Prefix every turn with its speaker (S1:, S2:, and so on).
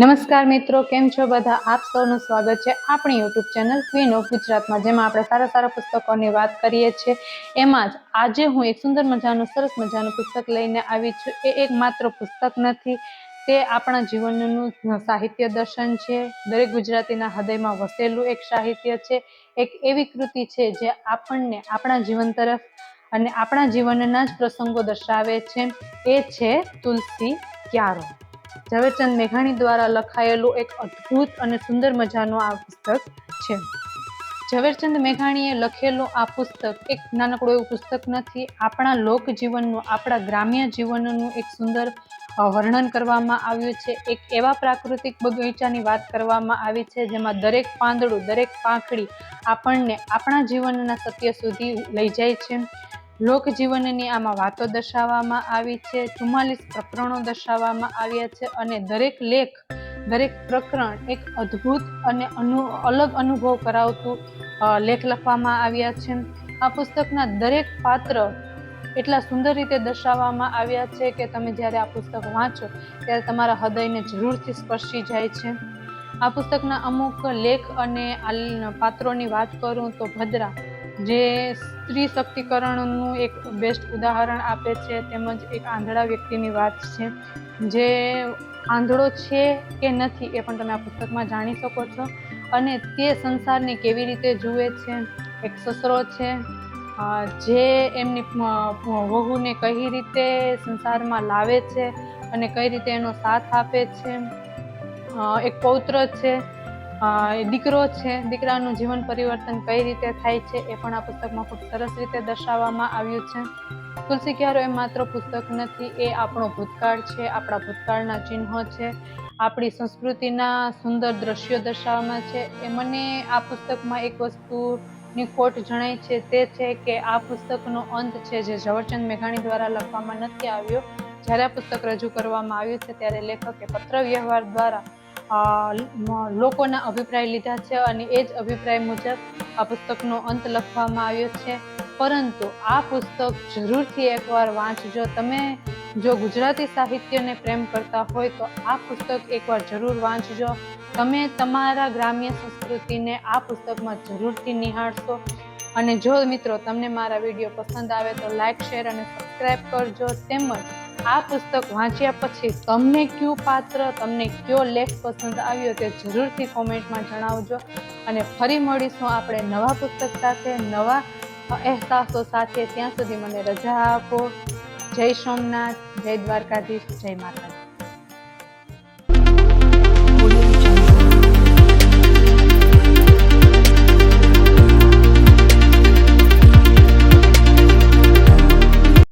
S1: નમસ્કાર મિત્રો, કેમ છો બધા? આપ સૌનું સ્વાગત છે આપણી યુટ્યુબ ચેનલ ક્વીન ઓફ ગુજરાતમાં, જેમાં આપણે સારા સારા પુસ્તકોની વાત કરીએ છીએ. એમાં જ આજે હું એક સુંદર મજાનું, સરસ મજાનું પુસ્તક લઈને આવી છું. એ એક માત્ર પુસ્તક નથી, તે આપણા જીવનનું સાહિત્ય દર્શન છે. દરેક ગુજરાતીના હૃદયમાં વસેલું એક સાહિત્ય છે. એક એવી કૃતિ છે જે આપણને આપણા જીવન તરફ અને આપણા જીવનના જ પ્રસંગો દર્શાવે છે. એ છે તુલસી ક્યારો. ઝવેરચંદ મેઘાણી દ્વારા લખાયેલું એક અદ્ભુત અને સુંદર મજાનું આ પુસ્તક છે. ઝવેરચંદ મેઘાણીએ લખેલું આ પુસ્તક એક નાનકડું એવું પુસ્તક નથી, આપણા લોકજીવનનું, આપણા ગ્રામ્ય જીવનનું એક સુંદર વર્ણન કરવામાં આવ્યું છે. એક એવા પ્રાકૃતિક બગીચાની વાત કરવામાં આવી છે જેમાં દરેક પાંદડું, દરેક પાંખડી આપણને આપણા જીવનના સત્ય સુધી લઈ જાય છે. લોક જીવનની આમાં વાતો દર્શાવવામાં આવી છે, ચુમ્માલીસ પ્રકરણો દર્શાવવામાં આવ્યા છે અને દરેક લેખ, દરેક પ્રકરણ એક અદ્ભુત અને અનુ, અલગ અનુભવ કરાવતું લેખ લખવામાં આવ્યા છે. આ પુસ્તકના દરેક પાત્ર એટલા સુંદર રીતે દર્શાવવામાં આવ્યા છે કે તમે જ્યારે આ પુસ્તક વાંચો ત્યારે તમારા હૃદયને જરૂરથી સ્પર્શી જાય છે. આ પુસ્તકના અમુક લેખ અને પાત્રોની વાત કરું તો ભદ્રા જે સ્ત્રી શક્તિકરણનું એક બેસ્ટ ઉદાહરણ આપે છે, તેમજ એક આંધળા વ્યક્તિની વાત છે. જે આંધળો છે કે નથી એ પણ તમે આ પુસ્તકમાં જાણી શકો છો. અને તે સંસારને કેવી રીતે જુએ છે, એક સસરો છે જે એમની વહુને કઈ રીતે સંસારમાં લાવે છે અને કઈ રીતે એનો સાથ આપે છે. એક પૌત્ર છે દીકરો છે, દીકરાનું જીવન પરિવર્તન કઈ રીતે થાય છે એ પણ આ પુસ્તકમાં ખૂબ સરસ રીતે દર્શાવવામાં આવ્યું છે. તુલસી ક્યારો એ માત્ર પુસ્તક નથી, એ આપણો ભૂતકાળ છે, આપણા ભૂતકાળના ચિહ્નો છે, આપણી સંસ્કૃતિના સુંદર દ્રશ્યો દર્શાવવામાં છે. એ મને આ પુસ્તકમાં એક વસ્તુની ખોટ જણાય છે, તે છે કે આ પુસ્તકનો અંત છે જે ઝવરચંદ મેઘાણી દ્વારા લખવામાં નથી આવ્યો. જ્યારે આ પુસ્તક રજૂ કરવામાં આવ્યું છે ત્યારે લેખકે પત્ર વ્યવહાર દ્વારા લોકોના અભિપ્રાય લીધા છે અને એ જ અભિપ્રાય મુજબ આ પુસ્તકનો અંત લખવામાં આવ્યો છે. પરંતુ આ પુસ્તક જરૂરથી એકવાર વાંચજો. તમે જો ગુજરાતી સાહિત્યને પ્રેમ કરતા હોય તો આ પુસ્તક એકવાર જરૂર વાંચજો. તમે તમારા ગ્રામ્ય સંસ્કૃતિને આ પુસ્તકમાં જરૂરથી નિહાળશો. અને જો મિત્રો તમને મારા વીડિયો પસંદ આવે તો લાઇક શેર અને સબસ્ક્રાઈબ કરજો. તેમજ આ પુસ્તક વાંચ્યા પછી તમને કયું પાત્ર, તમને કયો લેખ પસંદ આવ્યો તે જરૂરથી કોમેન્ટમાં જણાવજો. અને ફરી મળીશું આપણે નવા પુસ્તક સાથે, નવા અહેસાસો સાથે. ત્યાં સુધી મને રજા આપો. જય સોમનાથ, જય દ્વારકાધીશ, જય માતા